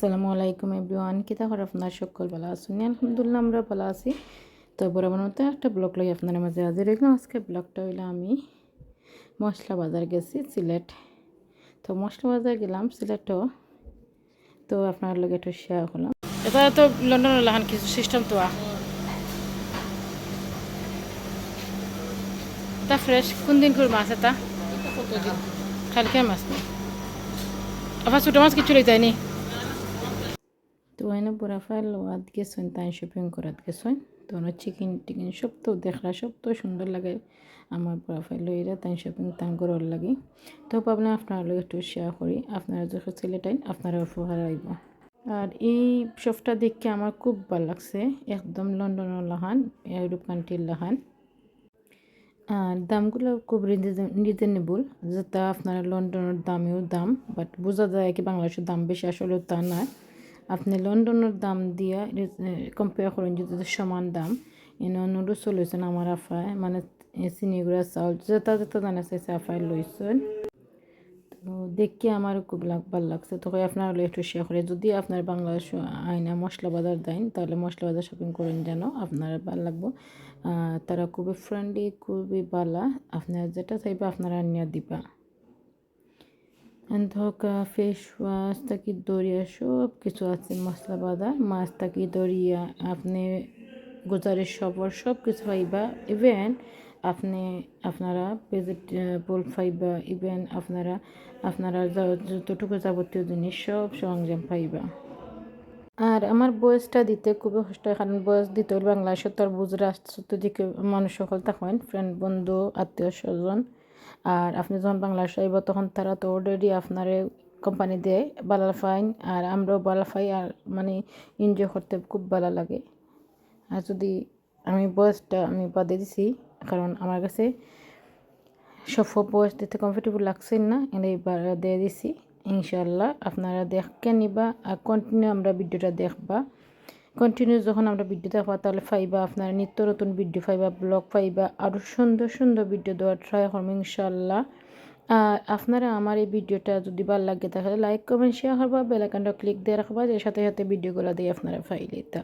আসসালামু আলাইকুম এভরিওয়ান। কিতা করে আপনার সকল? ভালো আছেন? আলহামদুলিল্লাহ, আমরা ভালো আছি। তো বরাবর মতো একটা ব্লগ লই আপনার মাঝে হাজির হইলাম। আজকে ব্লগটা হইল আমি মশলা বাজার গেছি, সিলেট। তো মশলা বাজার গেলাম, সিলেটও। তো আপনার লগে একটু শেয়ার করলাম এটা তো লন্ডন লাহান কিছু সিস্টেম তো এটা ফ্রেশ কোন দিন করে মাছ এটা? কালকে মাছ। আবার ছোটো মাছ কিছু লইতে নি এনে বুড়া ফাইল লোয়াত গেছেন তাই শপিং করাত গেছেন তো চিকেন টিকেন সব তো দেখলা সব তো সুন্দর লাগে আমার বুড়া ফাইল লইরা তাই শপিং তাই করার লাগে তো ভাবলাম আপনার লগে একটু শেয়ার করি আপনারা যখন ছেলেটাই আপনারা উপহার আইব আর এই সবটা দেখে আমার খুব ভালো লাগছে একদম লন্ডনের লাহান ইউরোপ কান্ট্রির লাহান আর দামগুলো খুব রিজনেবল যেটা আপনারা লন্ডনের দামেও দাম বাট বোঝা যায় কি বাংলাদেশের দাম বেশি আসলে তা না আপনি লন্ডনের দাম দিয়া কম্পেয়ার করেন যদি সমান দাম। এনে নুডলস লইছেন আমার আফায় মানে চিনিগুড়া চাউল যেটা যেটা জানা চাইছে আফায় লইছেন। তো দেখি আমার খুব লাগ, ভালো লাগছে। তো আপনার একটু শেয়ার করে। যদি আপনার বাংলাদেশ আয়না মশলা বাজার দেন, তাহলে মশলা বাজার শপিং করেন যেন, আপনার ভালো লাগবো। তারা খুবই ফ্রেন্ডলি খুবই ভালো আপনার যেটা চাইবে আপনারা নিয়ে দিবা। ধোক ফেস ওয়াশ থাকি দরিয়া সব কিছু আছে মশলা বাজার মাছ থাকি দরিয়া আপনি গুজারের সবর সব কিছু পাইবা ইভেন আপনি আপনারা ভেজিটেবল পাইবা ইভেন আপনারা আপনারা যতটুকু যাবতীয় জিনিস সব সরঞ্জাম পাইবা আর আমার বয়সটা দিতে খুবই কষ্ট হয় কারণ বয়স দিতে হলে বাংলাদেশের তোর বুঝরা দিকে মানুষ সকল থাকেন ফ্রেন্ড বন্ধু আত্মীয় স্বজন আর আপনি যখন বাংলাদেশ আইব তখন তারা তো অলরেডি আপনারে কোম্পানি দেয় ভালো ফাইন, আর আমরাও ভালো পাই আর মানে এনজয় করতে খুব ভালো লাগে। আর যদি আমি বয়সটা আমি বাদে দিছি, কারণ আমার কাছে সব বয়স দিতে কমফর্টেবল লাগছে না এইবার দিয়ে দিছি। ইনশাল্লাহ আপনারা দেখকে নিবা, আর কন্টিনিউ আমরা ভিডিওটা দেখবা। কন্টিনিউ যখন আমরা ভিডিও দেখবা, তাহলে ফাইবা আপনারা নিত্য নতুন ভিডিও পাইবা ব্লগ ফাইবা আরও সুন্দর সুন্দর ভিডিও দেওয়ার ট্রাই করব ইনশাল্লাহ আর আপনারা আমার এই ভিডিওটা যদি ভালো লাগে, তাহলে লাইক কমেন্ট শেয়ার করবা বেলাকানটা ক্লিক দিয়ে রাখবা যে সাথে সাথে ভিডিওগুলো দিয়ে আপনারা ফাইলে তা।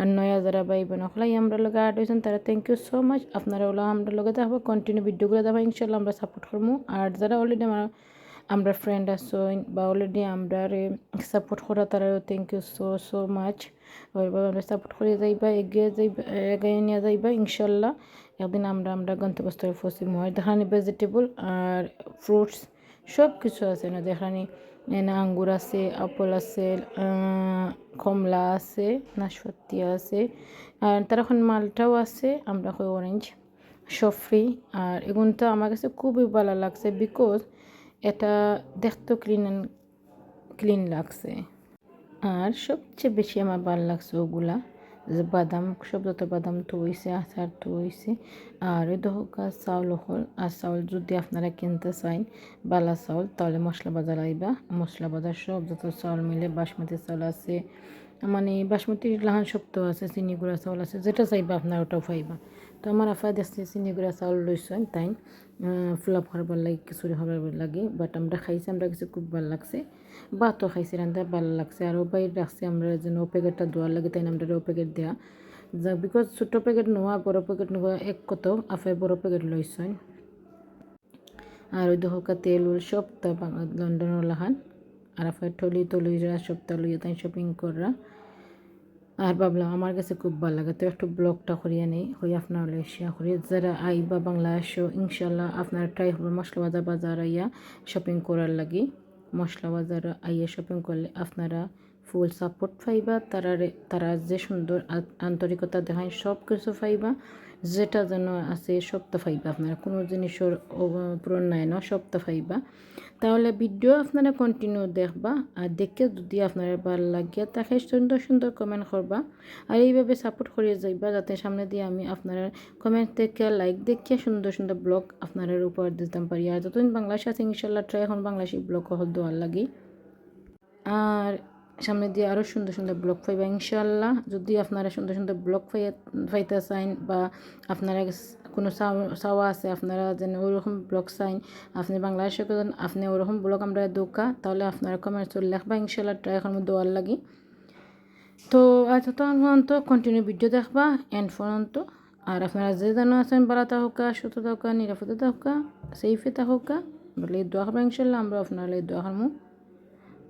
আর নয়া যারা ভাই বোন হলাই আমরা লগে আড হয়েছেন, তারা থ্যাংক ইউ সো মাচ আপনারা ওলা আমরা লগে দেখব কন্টিনিউ ভিডিওগুলো দেখব ইনশাল্লাহ আমরা সাপোর্ট করব। আর যারা অলরেডি আমার আমরা ফ্রেন্ড আসইন বা অলরেডি আমরা সাপোর্ট করা তারাও thank you so so much আমরা সাপোর্ট করে যাইবা, এগিয়ে যাইবা, এগিয়ে নিয়ে যাইবা, ইনশাল্লাহ। একদিন আমরা আমরা গন্তব্যস্থলে ফসিম হয় দেখানি ভেজিটেবল আর ফ্রুটস সব কিছু আছে না দেখানি এনে আঙ্গুর আছে, আপেল আছে কমলা আছে, নাশপাতি আছে, আর তার এখন মালটাও আছে, আমরা কই অরেঞ্জ সব আর এগুনটা আমার কাছে খুবই ভালো লাগছে বিকজ এটা দেখতে ক্লিন ক্লিন লাগছে। আর সবচেয়ে বেশি আমার ভালো লাগছে ওগুলা, যে বাদাম সব যত বাদাম হয়েছে আচার হয়েছে আর ওই দহকা চাউল হল আর চাউল যদি আপনারা কিনতে চান, বালা চাউল, তাহলে মশলা বাজার আইবা। মশলা বাজার সব যত চাউল মিলে বাসমতি চাউল আছে মানে বাসমতি লাহান শক্ত আছে, চিনি গুঁড়া চাউল আছে, যেটা চাইবা আপনার ওটাও পাইবা। তো আমার আফা দেখছে চিনি গুঁড়া চাউল লইছেন তাই ফুলা হবার লাগে, খিচুড়ি হবার লাগে বাট আমরা খাইছি, আমরা কিছু খুব ভালো লাগছে। ভাতও খাইছি রান্না ভালো লাগছে, আর বাইরে রাখছি আমরা যেন ও প্যাকেটটা দেওয়ার লাগে তাই আমরা ও প্যাকেট দেওয়া যা বিকজ ছোটো প্যাকেট নেওয়া বড় প্যাকেট নেওয়া এক কত আফাই বড় প্যাকেট লইছেন আর ওই দহকা তেল সব তা লন্ডনের লাহান আর ঠলি টলি সব লইয়া তাই শপিং করা আর ভাবলাম আমার কাছে খুব ভালো লাগে, তো একটু ব্লগটা করিয়ে নেই হই আপনার শেয়ার করি। যারা আই বা আসো ইনশাল্লাহ আপনার ট্রাই হবে মশলা বাজার বাজার আইয়া শপিং করার লাগে। মশলা বাজার আইয়া শপিং করলে আপনারা ফুল সাপোর্ট পাইবা, তারা তারা যে সুন্দর আন্তরিকতা দেখায় সব কিছু পাইবা, যেটা যেন আছে সবটা পাইবা আপনারা। কোনো জিনিসের পূরণ নাই না, সবটা পাইবা। তাহলে ভিডিও আপনারা কন্টিনিউ দেখবা, আর দেখে যদি আপনারা ভালো লাগে তাকে সুন্দর সুন্দর কমেন্ট করবা। আর এইভাবে সাপোর্ট করিয়ে যাইবা, যাতে সামনে দিয়ে আমি আপনারা কমেন্ট দেখে লাইক দেখিয়ে সুন্দর সুন্দর ব্লগ আপনারা উপহার দিতাম পারি। আর যতদিন বাংলাদেশ আছে, ইনশাল্লাহ ট্রাই এখন বাংলাদেশি ব্লগ হল দেওয়ার লাগে। আর সামনে দিয়ে আরও সুন্দর সুন্দর ব্লগ পাইবা ইনশাল্লাহ যদি আপনারা সুন্দর সুন্দর ব্লগ পাই পাইতে চাইন বা আপনারা কোনো চাও- চাওয়া আছে, আপনারা যেন ওরকম ব্লগ চাইন, আপনি বাংলাদেশে আপনি ওরকম ব্লগ আমরা দোকা, তাহলে আপনারা কমেন্টস লেখবা ইনশাল্লাহ ট্রাই এখন দেওয়ার লাগি। তো এত তো পর্যন্ত কন্টিনিউ ভিডিও দেখবা এন্ড পর্যন্ত। আর আপনারা যে জানো আছেন ভালো থাকুকা সুস্থ থাকুকা নিরাপদে থাকুকা সেফে থাকুকা বলে দোয়া করব ইনশাল্লাহ আমরা আপনারা দোয়া করব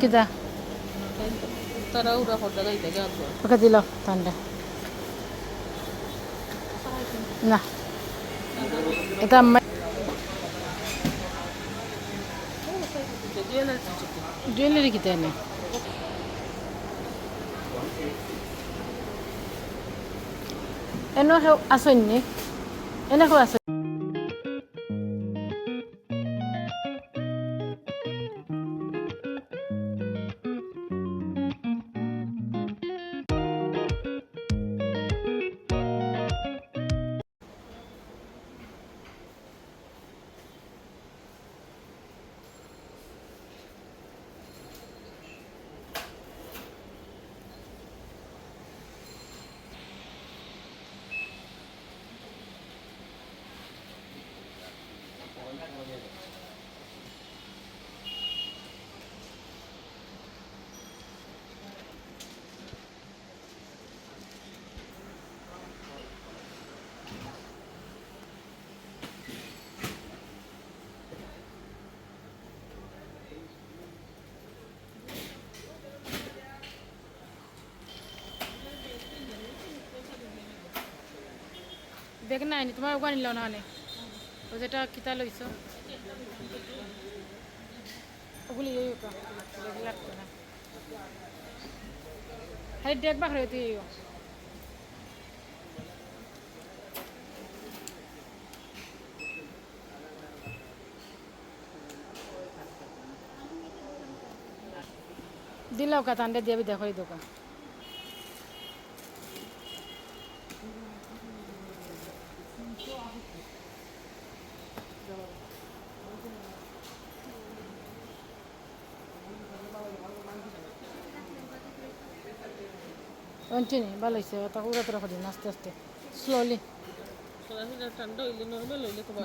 কিদা তাড়াহুড়া করতে যাইতে গেল। ওকে দিল ঠান্ডা না। এটা আম্মা জুয়েলারি কিতা এনে? এনে কেউ আসেন নি? দেখ না? আইনি তোমার ওখানে নিল না আনে? ও যেটা কিতা লইছ? ওগুলি এই লাগতো না। হ্যাঁ দেখ বাখরে তুই দিলাও কা তান্ডে দিয়ে দেখো এই দোকান কন্টিনিউ ভালো হয়েছে তাকে উড়াতে রাখো দিন আস্তে আস্তে স্লোলি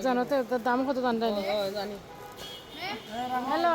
জানো তো দাম কত জানি হ্যালো